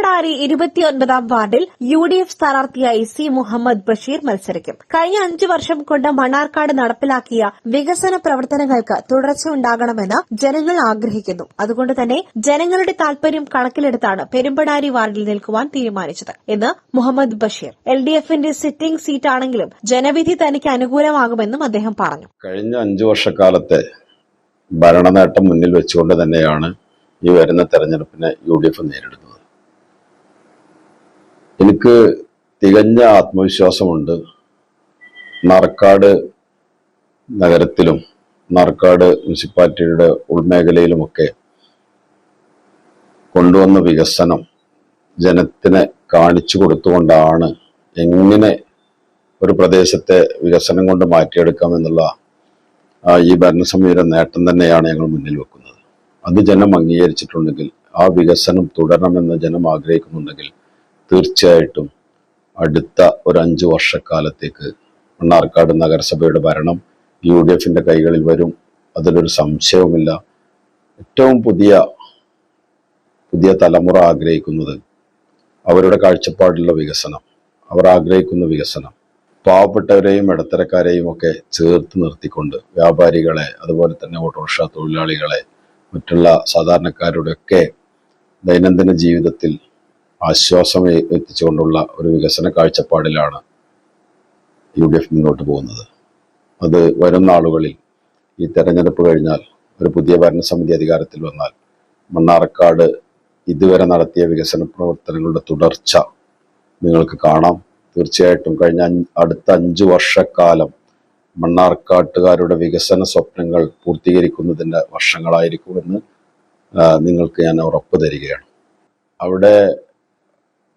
പെരുമ്പടാരി ഇരുപത്തിയൊൻപതാം വാർഡിൽ U D F സ്ഥാനാർത്ഥിയായി സി മുഹമ്മദ് ബഷീർ മത്സരിക്കും. കഴിഞ്ഞ അഞ്ചു വർഷം കൊണ്ട് മണ്ണാർക്കാട് നടപ്പിലാക്കിയ വികസന പ്രവർത്തനങ്ങൾക്ക് തുടർച്ച ഉണ്ടാകണമെന്ന് ജനങ്ങൾ ആഗ്രഹിക്കുന്നു. അതുകൊണ്ട് തന്നെ ജനങ്ങളുടെ താൽപര്യം കണക്കിലെടുത്താണ് പെരുമ്പടാരി വാർഡിൽ നിൽക്കുവാൻ തീരുമാനിച്ചത് എന്ന് മുഹമ്മദ് ബഷീർ. എൽ ഡി എഫിന്റെ സിറ്റിംഗ് സീറ്റാണെങ്കിലും ജനവിധി തനിക്ക് അനുകൂലമാകുമെന്നും അദ്ദേഹം പറഞ്ഞു. കഴിഞ്ഞ അഞ്ചു വർഷക്കാലത്തെ ഭരണനേട്ടം മുന്നിൽ വെച്ചുകൊണ്ട് തന്നെയാണ് ഈ വരുന്ന തെരഞ്ഞെടുപ്പിനെ യു ഡി എഫ് നേരിടുന്നത്. എനിക്ക് തികഞ്ഞ ആത്മവിശ്വാസമുണ്ട്. നർക്കാട് നഗരത്തിലും നർക്കാട് മുനിസിപ്പാലിറ്റിയുടെ ഉൾമേഖലയിലുമൊക്കെ കൊണ്ടുവന്ന വികസനം ജനത്തിനെ കാണിച്ചു കൊടുത്തുകൊണ്ടാണ് എങ്ങനെ ഒരു പ്രദേശത്തെ വികസനം കൊണ്ട് മാറ്റിയെടുക്കാം എന്നുള്ള ഈ ഭരണസമിതിയുടെ നേട്ടം തന്നെയാണ് ഞങ്ങൾ മുന്നിൽ വെക്കുന്നത്. അത് ജനം അംഗീകരിച്ചിട്ടുണ്ടെങ്കിൽ ആ വികസനം തുടരണമെന്ന് ജനം ആഗ്രഹിക്കുന്നുണ്ടെങ്കിൽ തീർച്ചയായിട്ടും അടുത്ത ഒരു അഞ്ചു വർഷക്കാലത്തേക്ക് മണ്ണാർക്കാട് നഗരസഭയുടെ ഭരണം യു ഡി എഫിന്റെ കൈകളിൽ വരും. അതിലൊരു സംശയവുമില്ല. ഏറ്റവും പുതിയ പുതിയ തലമുറ ആഗ്രഹിക്കുന്നത് അവരുടെ കാഴ്ചപ്പാടിലുള്ള വികസനം അവർ ആഗ്രഹിക്കുന്ന വികസനം. പാവപ്പെട്ടവരെയും ഇടത്തരക്കാരെയും ഒക്കെ ചേർത്ത് നിർത്തിക്കൊണ്ട് വ്യാപാരികളെ അതുപോലെ തന്നെ ഓട്ടോറിക്ഷ തൊഴിലാളികളെ മറ്റുള്ള സാധാരണക്കാരുടെയൊക്കെ ദൈനംദിന ജീവിതത്തിൽ ആശ്വാസം എത്തിച്ചുകൊണ്ടുള്ള ഒരു വികസന കാഴ്ചപ്പാടിലാണ് യു ഡി എഫ് മുന്നോട്ട് പോകുന്നത്. അത് വരും നാളുകളിൽ ഈ തെരഞ്ഞെടുപ്പ് കഴിഞ്ഞാൽ ഒരു പുതിയ ഭരണസമിതി അധികാരത്തിൽ വന്നാൽ മണ്ണാർക്കാട് ഇതുവരെ നടത്തിയ വികസന പ്രവർത്തനങ്ങളുടെ തുടർച്ച നിങ്ങൾക്ക് കാണാം. തീർച്ചയായിട്ടും കഴിഞ്ഞ അടുത്ത അഞ്ച് വർഷക്കാലം മണ്ണാർക്കാട്ടുകാരുടെ വികസന സ്വപ്നങ്ങൾ പൂർത്തീകരിക്കുന്നതിന്റെ വർഷങ്ങളായിരിക്കുമെന്ന് നിങ്ങൾക്ക് ഞാൻ ഉറപ്പ് തരികയാണ്. അവിടെ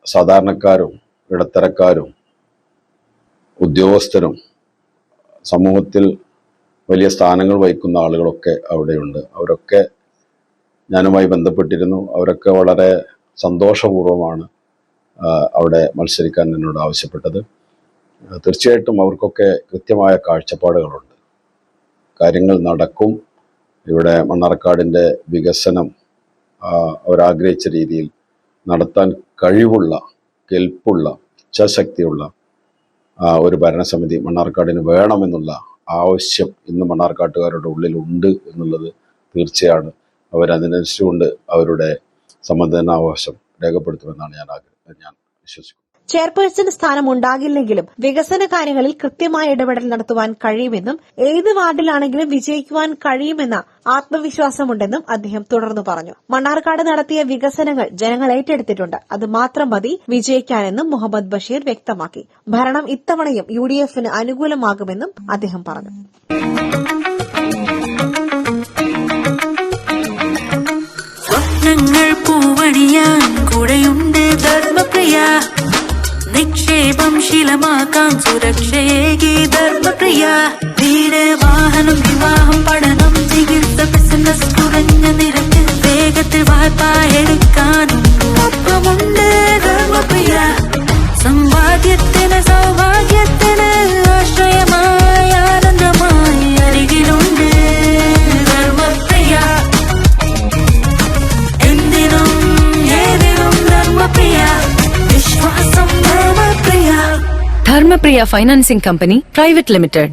സാധാരണക്കാരും ഇടത്തരക്കാരും ഉദ്യോഗസ്ഥരും സമൂഹത്തിൽ വലിയ സ്ഥാനങ്ങൾ വഹിക്കുന്ന ആളുകളൊക്കെ അവിടെയുണ്ട്. അവരൊക്കെ ഞാനുമായി ബന്ധപ്പെട്ടിരുന്നു. അവരൊക്കെ വളരെ സന്തോഷപൂർവമാണ് ആ, അവിടെ മത്സരിക്കാൻ എന്നോട് ആവശ്യപ്പെട്ടത്. തീർച്ചയായിട്ടും അവർക്കൊക്കെ കൃത്യമായ കാഴ്ചപ്പാടുകളുണ്ട്. കാര്യങ്ങൾ നടക്കും. ഇവിടെ മണ്ണാർക്കാടിന്റെ വികസനം അവരാഗ്രഹിച്ച രീതിയിൽ നടത്താൻ കഴിവുള്ള കെൽപ്പുള്ള ഇച്ഛാശക്തിയുള്ള ഒരു ഭരണസമിതി മണ്ണാർക്കാടിന് വേണമെന്നുള്ള ആവശ്യം ഇന്ന് മണ്ണാർക്കാട്ടുകാരുടെ ഉള്ളിലുണ്ട് എന്നുള്ളത് തീർച്ചയാണ്. അവരതിനനുസരിച്ചുകൊണ്ട് അവരുടെ സമ്മതനാവകാശം രേഖപ്പെടുത്തുമെന്നാണ് ഞാൻ ആഗ്രഹം ഞാൻ വിശ്വസിക്കുന്നത് ചെയർപേഴ്സൺ സ്ഥാനം ഉണ്ടാകില്ലെങ്കിലും വികസന കാര്യങ്ങളിൽ കൃത്യമായ ഇടപെടൽ നടത്തുവാൻ കഴിയുമെന്നും ഏത് വാർഡിലാണെങ്കിലും വിജയിക്കുവാൻ കഴിയുമെന്ന ആത്മവിശ്വാസമുണ്ടെന്നും അദ്ദേഹം തുടർന്നു പറഞ്ഞു. മണ്ണാർക്കാട് നടത്തിയ വികസനങ്ങൾ ജനങ്ങൾ ഏറ്റെടുത്തിട്ടുണ്ട്. അത് മാത്രം മതി വിജയിക്കാനെന്നും മുഹമ്മദ് ബഷീർ വ്യക്തമാക്കി. ഭരണം ഇത്തവണയും യു ഡി എഫിന് അനുകൂലമാകുമെന്നും അദ്ദേഹം പറഞ്ഞു. നിക്ഷേപം ശീലമാക്കാം. സുരക്ഷയേകി ധർമ്മപ്രിയ വീട് വാഹനം വിവാഹം പഠനം ചികിത്സ ബിസിനസ് കുറഞ്ഞ നിരക്കിൽ വേഗത്തിൽ വായ്പ എടുക്കാനും ധർമ്മപ്രിയ. സമ്പാദ്യത്തിന് സൗഭാഗ്യത്തിന് ആശ്രയമായ ആനന്ദമായി അരികിലുണ്ട് ധർമ്മപ്രിയ. എന്തിനും ഏതിനും ധർമ്മപ്രിയ. വിശ്വാസം Dharmapriya Financing Company Private Limited.